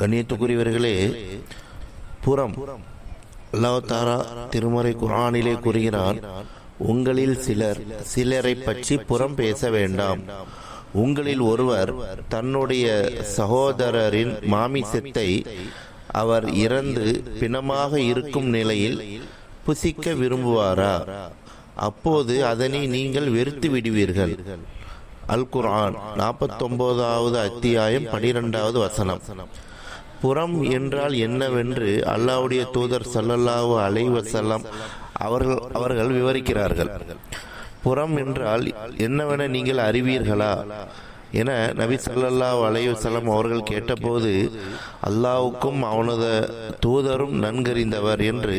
கண்ணியத்துக்குரியவர்களே புறம். அல்லாவத்தாரா திருமறை குர்ஆனிலே கூறுகிறான் உங்களில் சிலர் சிலரை பற்றி புறம் பேச வேண்டாம். உங்களில் ஒருவர் தன்னுடைய சகோதரரின் மாமிசத்தை அவர் இறந்து பிணமாக இருக்கும் நிலையில் புசிக்க விரும்புவாரா? அப்போது அதனை நீங்கள் வெறுத்து விடுவீர்கள். அல் குர்ஆன் நாற்பத்தொன்பதாவது அத்தியாயம் பனிரெண்டாவது வசனம். புறம் என்றால் என்னவென்று அல்லாவுடைய தூதர் சல்லல்லாஹு அலைவசல்லாம் அவர்கள் அவர்கள் விவரிக்கிறார்கள். புறம் என்றால் என்னவென நீங்கள் அறிவீர்களா? என நபி சல்லல்லா அலையுசலம் அவர்கள் கேட்டபோது அல்லாவுக்கும் அவனது தூதரும் நன்கறிந்தவர் என்று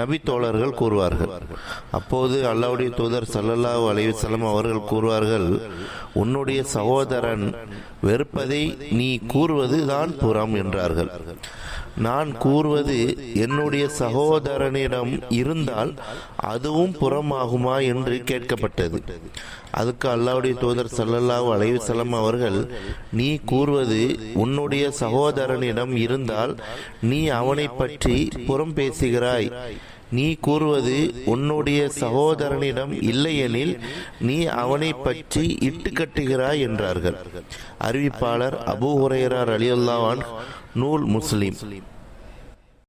நபி தோழர்கள் கூறுவார்கள். அப்போது அல்லாவுடைய தூதர் சல்லல்லா அலையுசலம் அவர்கள் கூறுவார்கள் உன்னுடைய சகோதரன் வெறுப்பதை நீ கூறுவது தான் புறம் என்றார்கள். நான் கூறுவது என்னுடைய சகோதரனிடம் இருந்தால் அதுவும் புறமாகுமா என்று கேட்கப்பட்டது. அதுக்கு அல்லாவுடைய தூதர் ஸல்லல்லாஹு அலைஹி வசல்லம் அவர்கள் நீ கூறுவது உன்னுடைய சகோதரனிடம் இருந்தால் நீ அவனை பற்றி புறம் பேசுகிறாய். நீ கூறுவது உன்னுடைய சகோதரனிடம் இல்லையெனில் நீ அவனை பற்றி இட்டு கட்டுகிறாய் என்றார்கள். அறிவிப்பாளர் அபூ ஹுரைரா அலியுல்லாவான் நூல் முஸ்லிம்.